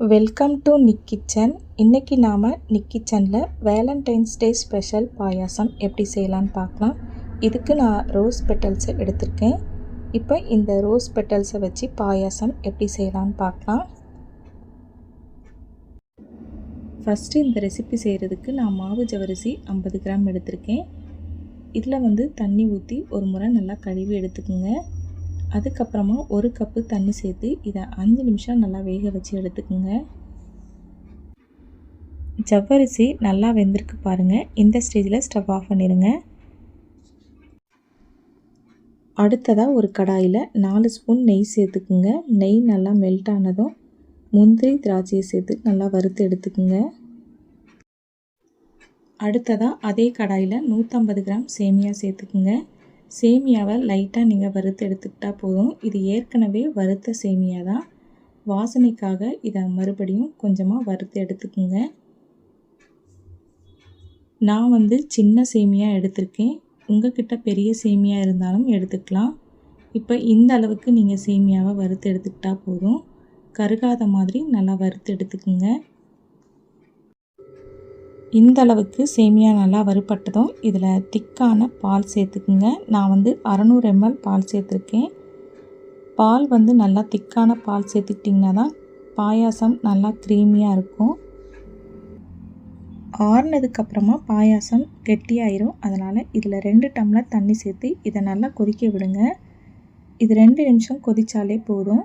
Welcome to Nick kitchen இன்றைக்கி நாம் நிக் கிச்சனில் வேலண்டைன்ஸ் டே ஸ்பெஷல் பாயாசம் எப்படி செய்யலான்னு பார்க்கலாம். இதுக்கு நான் ரோஸ் பெட்டல்ஸை எடுத்திருக்கேன். இப்போ இந்த ரோஸ் பெட்டல்ஸை வச்சு பாயாசம் எப்படி செய்யலான்னு பார்க்கலாம். ஃபஸ்ட்டு இந்த ரெசிபி செய்கிறதுக்கு நான் மாவு ஜவரிசி ஐம்பது கிராம் எடுத்திருக்கேன். இதில் வந்து தண்ணி ஊற்றி ஒரு முறை நல்லா கழுவி எடுத்துக்கோங்க. அதுக்கப்புறமா ஒரு கப்பு தண்ணி சேர்த்து இதை அஞ்சு நிமிஷம் நல்லா வேக வச்சு எடுத்துக்கோங்க. ஜவ்வரிசி நல்லா வெந்திருக்கு பாருங்கள் இந்த ஸ்டேஜில் ஸ்டவ் ஆஃப் பண்ணிடுங்க அடுத்ததாக ஒரு கடாயில் நாலு ஸ்பூன் நெய் சேர்த்துக்குங்க. நெய் நல்லா மெல்ட் ஆனதும் முந்திரி திராட்சையை சேர்த்து நல்லா வறுத்து எடுத்துக்குங்க. அடுத்ததாக அதே கடாயில் நூற்றம்பது கிராம் சேமியா சேர்த்துக்குங்க. சேமியாவை லைட்டாக நீங்கள் வறுத்து எடுத்துக்கிட்டால் போதும். இது ஏற்கனவே வறுத்த சேமியா தான். வாசனைக்காக இதை மறுபடியும் கொஞ்சமாக வறுத்து எடுத்துக்கோங்க. நான் வந்து சின்ன சேமியா எடுத்திருக்கேன். உங்ககிட்ட பெரிய சேமியா இருந்தாலும் எடுத்துக்கலாம். இப்போ இந்த அளவுக்கு நீங்கள் சேமியாவை வறுத்து எடுத்துக்கிட்டால் போதும். கருகாத மாதிரி நல்லா வறுத்து எடுத்துக்கோங்க. இந்த அளவுக்கு சேமியா நல்லா வறுப்பட்டதும் இதில் திக்கான பால் சேர்த்துக்குங்க. நான் வந்து அறநூறு எம்எல் பால் சேர்த்துருக்கேன். பால் வந்து நல்லா திக்கான பால் சேர்த்துக்கிட்டிங்கன்னா தான் பாயாசம் நல்லா க்ரீமியாக இருக்கும். ஆறுனதுக்கப்புறமா பாயாசம் கெட்டியாயிரும். அதனால் இதில் ரெண்டு டம்ளர் தண்ணி சேர்த்து இதை நல்லா கொதிக்க விடுங்க. இது ரெண்டு நிமிஷம் கொதித்தாலே போதும்.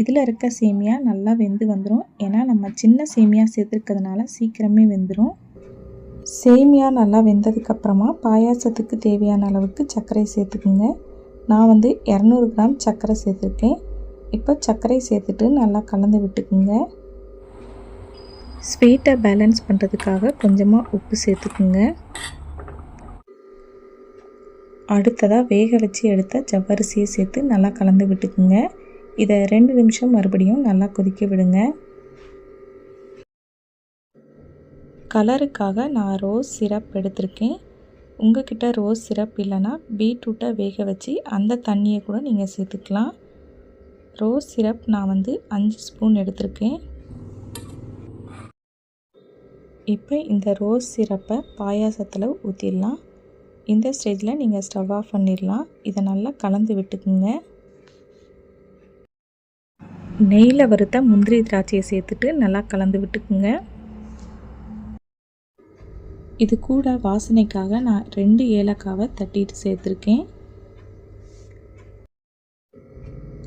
இதில் இருக்க சேமியா நல்லா வெந்து வந்துடும் ஏன்னா நம்ம சின்ன சேமியா சேர்த்துருக்கிறதுனால சீக்கிரமே வெந்துடும் சேமியா நல்லா வெந்ததுக்கப்புறமா பாயாசத்துக்கு தேவையான அளவுக்கு சர்க்கரை சேர்த்துக்குங்க. நான் வந்து இரநூறு கிராம் சர்க்கரை சேர்த்துருக்கேன். இப்போ சர்க்கரை சேர்த்துட்டு நல்லா கலந்து விட்டுக்குங்க. ஸ்வீட்டை பேலன்ஸ் பண்ணுறதுக்காக கொஞ்சமாக உப்பு சேர்த்துக்குங்க. அடுத்ததாக வேக வச்சு எடுத்த ஜவ்வரிசியை சேர்த்து நல்லா கலந்து விட்டுக்குங்க. இதை ரெண்டு நிமிஷம் மறுபடியும் நல்லா கொதிக்க விடுங்க. கலருக்காக நான் ரோஸ் சிரப் எடுத்திருக்கேன். உங்ககிட்ட ரோஸ் சிரப் இல்லைன்னா பீட்ரூட்டை வேக வச்சு அந்த தண்ணியை கூட நீங்கள் சேர்த்துக்கலாம். ரோஸ் சிரப் நான் வந்து அஞ்சு ஸ்பூன் எடுத்திருக்கேன். இப்போ இந்த ரோஸ் சிரப்பை பாயாசத்தில் ஊற்றிடலாம் இந்த ஸ்டேஜில் நீங்கள் ஸ்டவ் ஆஃப் பண்ணிடலாம். இதை நல்லா கலந்து விட்டுக்குங்க. நெய்யில் வறுத்த முந்திரி திராட்சையை சேர்த்துட்டு நல்லா கலந்து விட்டுக்குங்க. இது கூட வாசனைக்காக நான் ரெண்டு ஏலக்காவை தட்டிட்டு சேர்த்துருக்கேன்.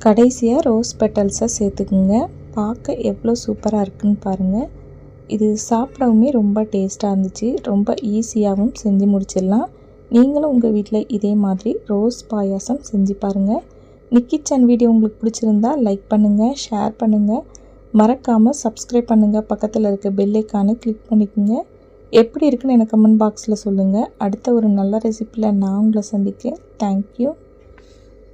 கடைசியாக ரோஸ் பெட்டல்ஸை சேர்த்துக்குங்க. பார்க்க எவ்வளோ சூப்பராக இருக்குன்னு பாருங்கள் இது சாப்பிடவுமே ரொம்ப டேஸ்ட்டாக இருந்துச்சு. ரொம்ப ஈஸியாகவும் செஞ்சு முடிச்சிடலாம். நீங்களும் உங்கள் வீட்டில் இதே மாதிரி ரோஸ் பாயாசம் செஞ்சு பாருங்கள் நிக்கிச்சன் வீடியோ உங்களுக்கு பிடிச்சிருந்தா லைக் பண்ணுங்கள் ஷேர் பண்ணுங்கள் மறக்காமல் சப்ஸ்கிரைப் பண்ணுங்கள் பக்கத்தில் இருக்க பெல்லைக்கானு கிளிக் பண்ணிக்கோங்க. எப்படி இருக்குன்னு எனக்கு கமெண்ட் பாக்ஸில் சொல்லுங்கள் அடுத்த ஒரு நல்ல ரெசிப்பியில் நான் உங்களை சந்திக்கிறேன். தேங்க்யூ